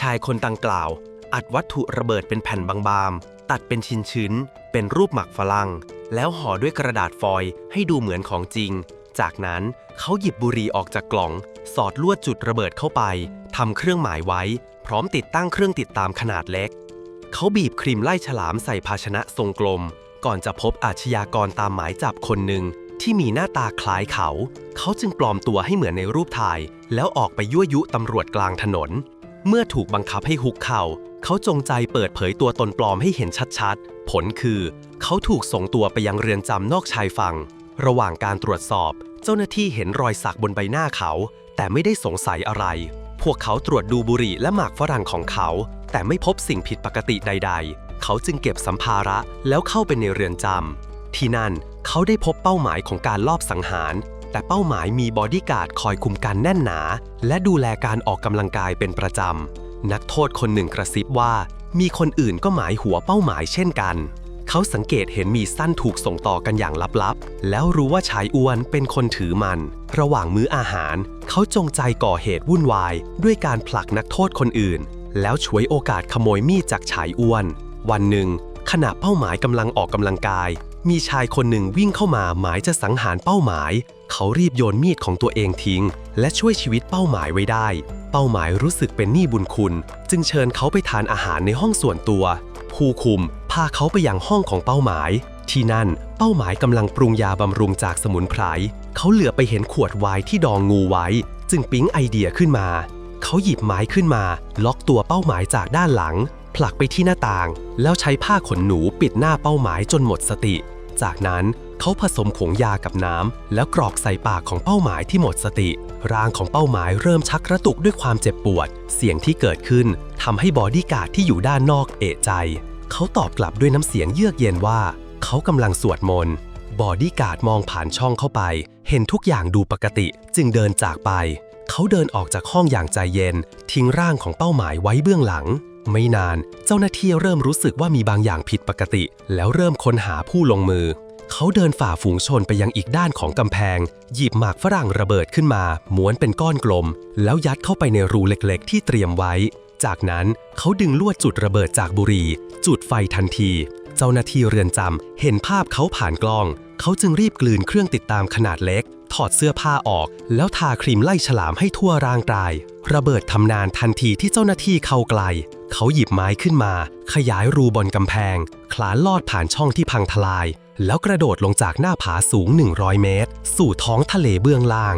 ชายคนดังกล่าว อัดวัตถุระเบิดเป็นแผ่นบางๆ ตัดเป็นชิ้นๆ เป็นรูปหมักฝรั่ง แล้วห่อด้วยกระดาษฟอยล์ให้ดูเหมือนของจริง จากนั้นเขาหยิบบุหรี่ออกจากกล่อง สอดลวดจุดระเบิดเข้าไปทำเครื่องหมายไว้ พร้อมติดตั้งเครื่องติดตามขนาดเล็ก เขาบีบครีมไล่ฉลามใส่ภาชนะทรงกลม ก่อนจะพบอาชญากรตามหมายจับคนหนึ่งที่มีหน้าตาคล้ายเขา เขาจึงปลอมตัวให้เหมือนในรูปถ่าย แล้วออกไปยั่วยุตำรวจกลางถนน เมื่อถูกบังคับให้หุกเข่า เขาจงใจเปิดเผยตัวตนปลอมให้เห็นชัดๆ ผลคือ เขาถูกส่งตัวไปยังเรือนจำนอกชายฝั่ง ระหว่างการตรวจสอบ เจ้าหน้าที่เห็นรอยสักบนใบหน้าเขา แต่ไม่ได้สงสัยอะไร พวกเขาตรวจดูบุหรี่และหมากฝรั่งของเขา แต่ไม่พบสิ่งผิดปกติใด ๆ เขาจึงเก็บสัมภาระแล้วเข้าไปในเรือนจำที่นั่นเขาได้พบเป้าหมายของการลอบสังหาร แต่เป้าหมายมีบอดี้การ์ดคอยคุมการแน่นหนา และดูแลการออกกำลังกายเป็นประจำ นักโทษคนหนึ่งกระซิบว่า มีคนอื่นก็หมายหัวเป้าหมายเช่นกัน เขาสังเกตเห็นมีสั้นถูกส่งต่อกันอย่างลับๆ แล้วรู้ว่าชายอ้วนเป็นคนถือมัน ระหว่างมื้ออาหาร เขาจงใจก่อเหตุวุ่นวาย ด้วยการผลักนักโทษคนอื่น แล้วฉวยโอกาสขโมยมีดจากชายอ้วน วันหนึ่งขณะเป้าหมายกำลังออกกำลังกาย มีชายคนหนึ่งวิ่งเข้ามาหมายจะสังหารเป้าหมาย เขารีบโยนมีดของตัวเองทิ้ง และช่วยชีวิตเป้าหมายไว้ได้ เป้าหมายรู้สึกเป็นหนี้บุญคุณ จึงเชิญเขาไปทานอาหารในห้องส่วนตัว ผู้คุมพาเขาไปยังห้องของเป้าหมาย ที่นั่นเป้าหมายกำลังปรุงยาบำรุงจากสมุนไพร เขาเหลือไปเห็นขวดไวน์ที่ดองงูไว้ จึงปิ๊งไอเดียขึ้นมา เขาหยิบไม้ขึ้นมา ล็อกตัวเป้าหมายจากด้านหลังผลักไปที่หน้าต่าง แล้วใช้ผ้าขนหนูปิดหน้าเป้าหมายจนหมดสติ จากนั้นเขาผสมผงยากับน้ำแล้วกรอกใส่ปากของเป้าหมายที่หมดสติ ร่างของเป้าหมายเริ่มชักกระตุกด้วยความเจ็บปวด เสียงที่เกิดขึ้นทำให้บอดี้การ์ดที่อยู่ด้านนอกเอะใจ เขาตอบกลับด้วยน้ำเสียงเยือกเย็นว่า เขากำลังสวดมนต์บอดี้การ์ดมองผ่านช่องเข้าไป เห็นทุกอย่างดูปกติจึงเดินจากไป เขาเดินออกจากห้องอย่างใจเย็น ทิ้งร่างของเป้าหมายไว้เบื้องหลัง ไม่นาน เจ้าหน้าที่เริ่มรู้สึกว่ามีบางอย่างผิดปกติ แล้วเริ่มค้นหาผู้ลงมือ เขาเดินฝ่าฝูงชนไปยังอีกด้านของกำแพง หยิบหมากฝรั่งระเบิดขึ้นมา ม้วนเป็นก้อนกลม แล้วยัดเข้าไปในรูเล็กๆ ที่เตรียมไว้ จากนั้นเขาดึงลวดจุดระเบิดจากบุหรี่ จุดไฟทันที เจ้าหน้าที่เรือนจำเห็นภาพเขาผ่านกล้อง เขาจึงรีบกลืนเครื่องติดตามขนาดเล็กถอดเสื้อผ้าออก แล้วทาครีมไล่ฉลามให้ทั่วร่างกาย ระเบิดทำนานทันทีที่เจ้าหน้าที่เข้าไกล เขาหยิบไม้ขึ้นมา ขยายรูบนกำแพง คลานลอดผ่านช่องที่พังทลาย แล้วกระโดดลงจากหน้าผาสูง 100 เมตร สู่ท้องทะเลเบื้องล่าง